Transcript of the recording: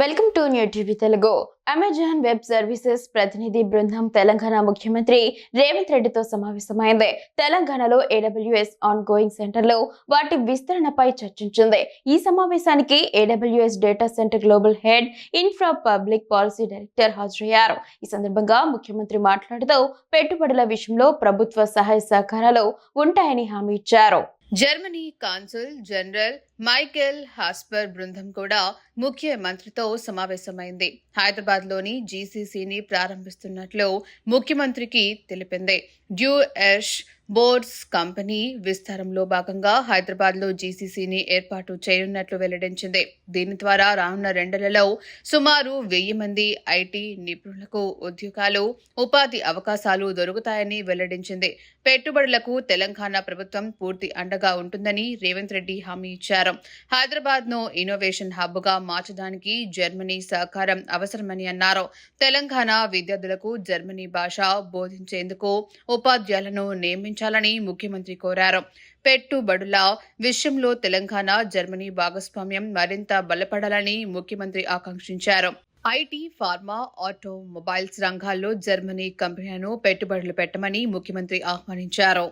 Welcome to new TV Telugu Amazon web services ప్రతినిధి బృందం తెలంగాణ ముఖ్యమంత్రి రేవంత్ రెడ్డితో సమావేశమైంది. తెలంగాణలో ఏడబ్ల్యూఎస్ ఆన్ గోయింగ్ సెంటర్లో వాటి విస్తరణపై చర్చించింది. ఈ సమావేశానికి AWS data centre global head infra public policy director హాజరయ్యారు. ఈ సందర్భంగా ముఖ్యమంత్రి మాట్లాడుతూ పెట్టుబడుల విషయంలో ప్రభుత్వ సహాయ సహకారాలు ఉంటాయని హామీ ఇచ్చారు. Germany consul general Michael Hasper బృందం కూడా ముఖ్యమంత్రితో సమావేశమైంది. హైదరాబాద్లోని జీసీసీని ప్రారంభిస్తున్నట్లు ముఖ్యమంత్రికి తెలిపింది. డ్యూ ఎష్ బోర్డ్స్ కంపెనీ విస్తారంలో భాగంగా హైదరాబాద్లో జీసీసీని ఏర్పాటు చేయనున్నట్లు వెల్లడించింది. దీని ద్వారా రానున్న రెండేళ్ళలో సుమారు వెయ్యి మంది ఐటీ నిపుణులకు ఉద్యోగాలు ఉపాధి అవకాశాలు దొరుకుతాయని వెల్లడించింది. పెట్టుబడులకు తెలంగాణ ప్రభుత్వం పూర్తి అండగా ఉంటుందని రేవంత్ రెడ్డి హామీ ఇచ్చారు. హైదరాబాద్ను ఇన్నోవేషన్ హబ్గా మార్చడానికి జర్మనీ సహకారం అవసరమని అన్నారు. తెలంగాణ విద్యార్థులకు జర్మనీ భాష బోధించేందుకు ఉపాధ్యాయులను నియమించాలని ముఖ్యమంత్రి కోరారు. పెట్టుబడుల విషయంలో తెలంగాణ జర్మనీ భాగస్వామ్యం మరింత బలపడాలని ముఖ్యమంత్రి ఆకాంక్షించారు. ఐటీ ఫార్మా ఆటోమొబైల్స్ రంగాల్లో జర్మనీ కంపెనీలను పెట్టుబడులు పెట్టమని ముఖ్యమంత్రి ఆహ్వానించారు.